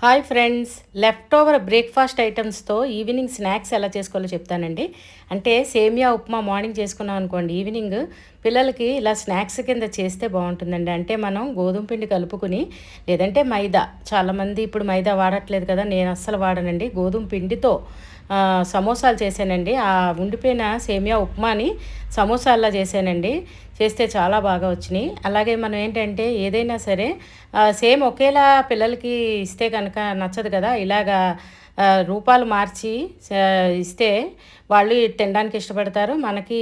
Hi friends left over breakfast ఐటమ్స్తో evening snacks ఎలా చేసుకోవాలో చెప్తానండి. అంటే సేమియా ఉప్మా మార్నింగ్ చేసుకున్నాం అనుకోండి ఈవినింగ్ పిల్లలకి ఇలా స్నాక్స్ కింద చేస్తే బాగుంటుందండి. అంటే మనం గోధుమ పిండి కలుపుకుని లేదంటే మైదా చాలామంది ఇప్పుడు మైదా వాడట్లేదు కదా నేను అస్సలు వాడనండి. గోధుమ పిండితో సమోసాలు చేశానండి. ఆ ఉండిపోయిన సేమియా ఉప్మాని సమోసాల్లా చేశానండి. చేస్తే చాలా బాగా వచ్చినాయి. అలాగే మనం ఏంటంటే ఏదైనా సరే సేమ్ ఒకేలా పిల్లలకి ఇస్తే కనుక నచ్చదు కదా. ఇలాగా రూపాలు మార్చి ఇస్తే వాళ్ళు తినడానికి ఇష్టపడతారు. మనకి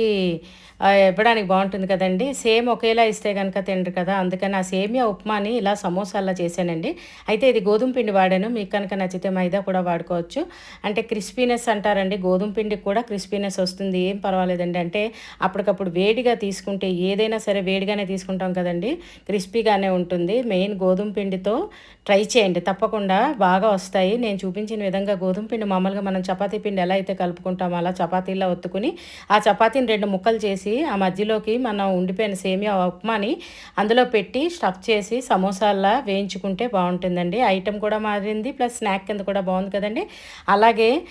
ఇవ్వడానికి బాగుంటుంది కదండి. సేమ్ ఒకేలా ఇస్తే కనుక తినరు కదా. అందుకని ఆ సేమియా ఉప్మాని ఇలా సమోసాల్లో చేశానండి. అయితే ఇది గోధుమ పిండి వాడాను. మీకు కనుక నచ్చితే మైదా కూడా వాడుకోవచ్చు. అంటే క్రిస్పీనెస్ అంటారండి. గోధుమ పిండికి కూడా క్రిస్పీనెస్ వస్తుంది. ఏం పర్వాలేదండి. అంటే అప్పటికప్పుడు వేడిగా తీసుకుంటే ఏదైనా సరే వేడిగానే తీసుకుంటాం కదండి. క్రిస్పీగానే ఉంటుంది. మెయిన్ గోధుమ పిండితో ట్రై చేయండి. తప్పకుండా బాగా వస్తాయి. నేను చూపించిన విధంగా గోధుమ పిండి మామూలుగా మనం చపాతీ పిండి ఎలా అయితే కలుపుకుంటామో అలా చపాతీలా ఒత్తుకుని ఆ చపాతీని రెండు ముక్కలు చేసి ఆ మధ్యలోకి మనం ఉండిపోయిన సేమియా ఉప్మాని అందులో పెట్టి స్టఫ్ చేసి సమోసాల్లా వేయించుకుంటే బాగుంటుందండి. ఐటెం కూడా మారింది ప్లస్ స్నాక్ కింద కూడా బాగుంది కదండి. అలాగే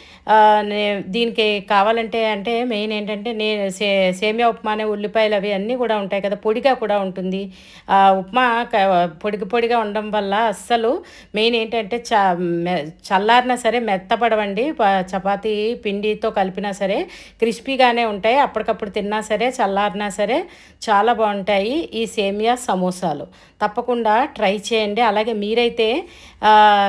నే- దీనికి కావాలంటే అంటే మెయిన్ ఏంటంటే నే సే సేమియా ఉప్మానే ఉల్లిపాయలు అవి అన్నీ కూడా ఉంటాయి కదా పొడిగా కూడా ఉంటుంది. ఆ, ఉప్మా పొడిగి పొడిగా ఉండడం వల్ల అస్సలు మెయిన్ ఏంటంటే చ చల్లారినా సరే మెత్తపడవండి ప- చపాతీ పిండితో కలిపినా సరే క్రిస్పీగానే ఉంటాయి. అప్పటికప్పుడు తిన్నా సరే చల్లారినా సరే చాలా బాగుంటాయి ఈ సేమియా సమోసాలు. తప్పకుండా ట్రై చేయండి. అలాగే మీరైతే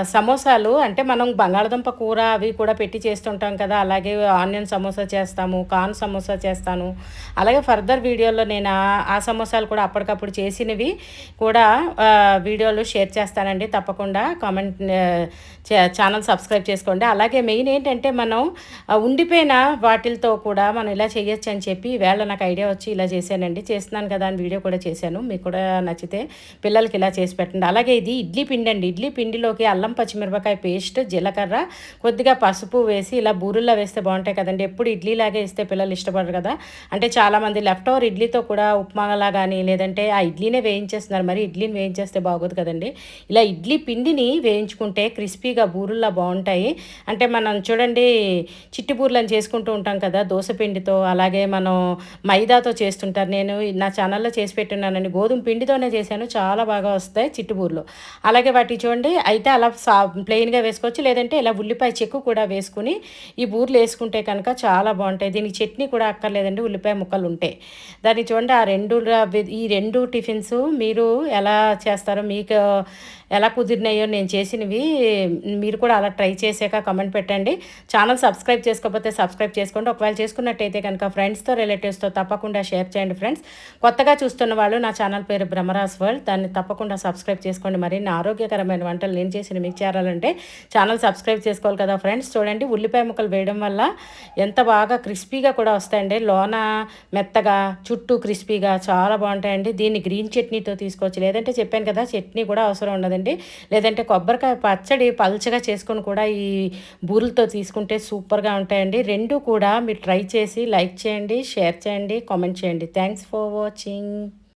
సమోసాలు అంటే మనం బంగాళదుంప కూర అవి కూడా పెట్టి చేస్తుంటాం కదా అలాగే ఆనియన్ సమోసా చేస్తాము కార్న్ సమోసా చేస్తాను. అలాగే ఫర్దర్ వీడియోలో నేను ఆ- సమోసాలు కూడా అప్పటికప్పుడు చేసినవి కూడా వీడియోలు షేర్ చేస్తానండి. తప్పకుండా కామెంట్ ఛానల్ సబ్స్క్రైబ్ చేసుకోండి. అలాగే మెయిన్ ఏంటంటే మనం ఉండిపోయిన వాటిలతో కూడా మనం ఇలా చేయొచ్చు అని చెప్పి ఈవేళ నాకు ఐడియా వచ్చి ఇలా చేశానండి. చేస్తున్నాను కదా అని వీడియో కూడా చేశాను. మీకు కూడా నచ్చితే పిల్లలకి ఇలా చేసి పెట్టండి. అలాగే ఇది ఇడ్లీ పిండి అండి. ఇడ్లీ పిండిలోకి అల్లం పచ్చిమిరపకాయ పేస్ట్ జీలకర్ర కొద్దిగా పసుపు వేసి ఇలా బూరుల్లో వేస్తే బాగుంటాయి కదండి. ఎప్పుడు ఇడ్లీ లాగే ఇస్తే పిల్లలు ఇష్టపడరు కదా. అంటే చాలామంది లెఫ్ట్ ఓవర్ ఇడ్లీతో కూడా ఉప్మాలా కానీ లేదంటే ఆ ఇడ్లీనే వేయించేస్తున్నారు. మరి ఇడ్లీని వేయించేస్తే బాగోదు కదండి. ఇలా ఇడ్లీ పిండిని వేయించుకుంటే క్రిస్పీగా బూరుల్లా బాగుంటాయి. అంటే మనం చూడండి చిట్టిపూర్లను చేసుకుంటూ ఉంటాం కదా దోశపిండితో అలాగే మనం మైదాతో చేస్తుంటారు. నేను నా ఛానల్లో చేసి పెట్టున్నానండి. గోధుమ పిండితోనే చేశాను. చాలా బాగా వస్తాయి చిట్టుబూర్లు. అలాగే వాటి చూడండి అయితే అలా సా ప్లెయిన్గా వేసుకోవచ్చు. లేదంటే ఇలా ఉల్లిపాయ చెక్కు కూడా వేసుకుని ఈ బూర్లు వేసుకుంటే కనుక చాలా బాగుంటాయి. దీనికి చట్నీ కూడా అక్కర్లేదండి ఉల్లిపాయ ముక్కలు ఉంటాయి దాన్ని చూడండి ఆ రెండు ఈ రెండు టిఫిన్స్ మీరు ఎలా చేస్తారో మీకు ఎలా కుదిరినాయో నేను చేసినవి మీరు కూడా అలా ట్రై చేసి చేసాక కమెంట్ పెట్టండి. ఛానల్ సబ్స్క్రైబ్ చేసుకోకపోతే సబ్స్క్రైబ్ చేసుకోండి. ఒకవేళ చేసుకున్నట్టయితే కనుక ఫ్రెండ్స్తో రిలేటివ్స్తో తప్పకుండా షేర్ చేయండి ఫ్రెండ్స్ కొత్తగా చూస్తున్న వాళ్ళు నా ఛానల్ పేరు బ్రహ్మరాజ్ వరల్డ్ దాన్ని తప్పకుండా సబ్స్క్రైబ్ చేసుకోండి. మరిన్ని ఆరోగ్యకరమైన వంటలు నేను చేసిన మీకు చేరాలంటే ఛానల్ సబ్స్క్రైబ్ చేసుకోవాలి కదా ఫ్రెండ్స్ చూడండి ఉల్లిపాయ ముక్కలు వేయడం వల్ల ఎంత బాగా క్రిస్పీగా కూడా వస్తాయండి. లోన మెత్తగా చుట్టూ క్రిస్పీగా చాలా బాగుంటాయండి. దీన్ని గ్రీన్ చట్నీతో తీసుకోవచ్చు. లేదంటే చెప్పాను కదా చట్నీ కూడా అవసరం ఉండదండి. లేదంటే కొబ్బరికాయ పచ్చడి పల్చగా చేసుకొని కూడా ఈ ఈ బూరెలతో తీసుకుంటే సూపర్గా ఉంటాయండి. రెండు కూడా మీరు ట్రై చేసి లైక్ చేయండి షేర్ చేయండి కామెంట్ చేయండి. Thanks for watching.